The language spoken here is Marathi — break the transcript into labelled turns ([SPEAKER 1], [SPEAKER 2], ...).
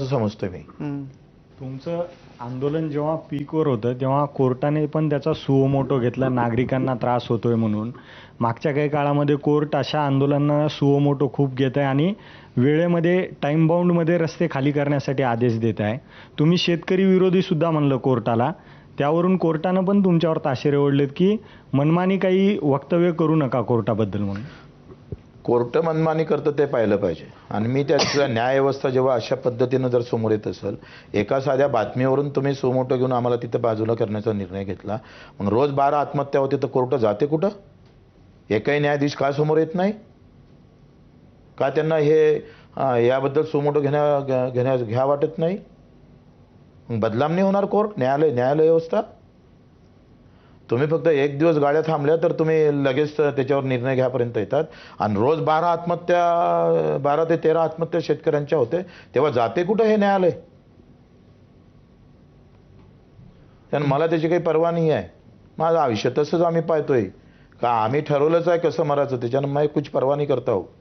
[SPEAKER 1] महत्वाचं समजतोय मी.
[SPEAKER 2] तुमचं आंदोलन जेव्हा पीकवर होतं तेव्हा कोर्टाने पण त्याचा सुओमोटो घेतला नागरिकांना त्रास होतोय म्हणून. मागच्या काही काळामध्ये कोर्ट अशा आंदोलनांना सुओमोटो खूप घेत आहे आणि वेळेमध्ये टाईम बाउंडमध्ये रस्ते खाली करण्यासाठी आदेश देत आहे. तुम्ही शेतकरी विरोधी सुद्धा म्हणलं कोर्टाला. त्यावरून कोर्टानं पण तुमच्यावर ताशेरे ओढलेत की मनमानी काही वक्तव्य करू नका कोर्टाबद्दल म्हणून.
[SPEAKER 1] कोर्ट मनमानी करतं ते पाहिलं पाहिजे. आणि मी त्याच्या न्यायव्यवस्था जेव्हा अशा पद्धतीनं जर समोर येत असेल एका साध्या बातमीवरून तुम्ही सुमोटो घेऊन आम्हाला तिथं बाजूला करण्याचा निर्णय घेतला. मग रोज बारा आत्महत्या होते तर कोर्ट जाते कुठं? एकही न्यायाधीश का समोर येत नाही? का त्यांना हे याबद्दल सुमोटो घेण्या घ्या- घेण्या घ्या वाटत नाही? मग बदलाम नाही होणार कोर्ट? न्यायालय न्यायालय व्यवस्था? तुम्ही फक्त एक दिवस गाड्या थांबल्या तर तुम्ही लगेच त्याच्यावर निर्णय घ्यापर्यंत येतात. आणि रोज बारा आत्महत्या बारा ते तेरा आत्महत्या शेतकऱ्यांच्या होते. तेव्हा जाते कुठं हे न्यायालय? त्यानं मला त्याची काही पर्वा नाही आहे. माझं आयुष्य तसंच आम्ही पाहतोय. का आम्ही ठरवलंच आहे कसं मरायचं? त्याच्यानं मग कुछ पर्वा नाही करता हो.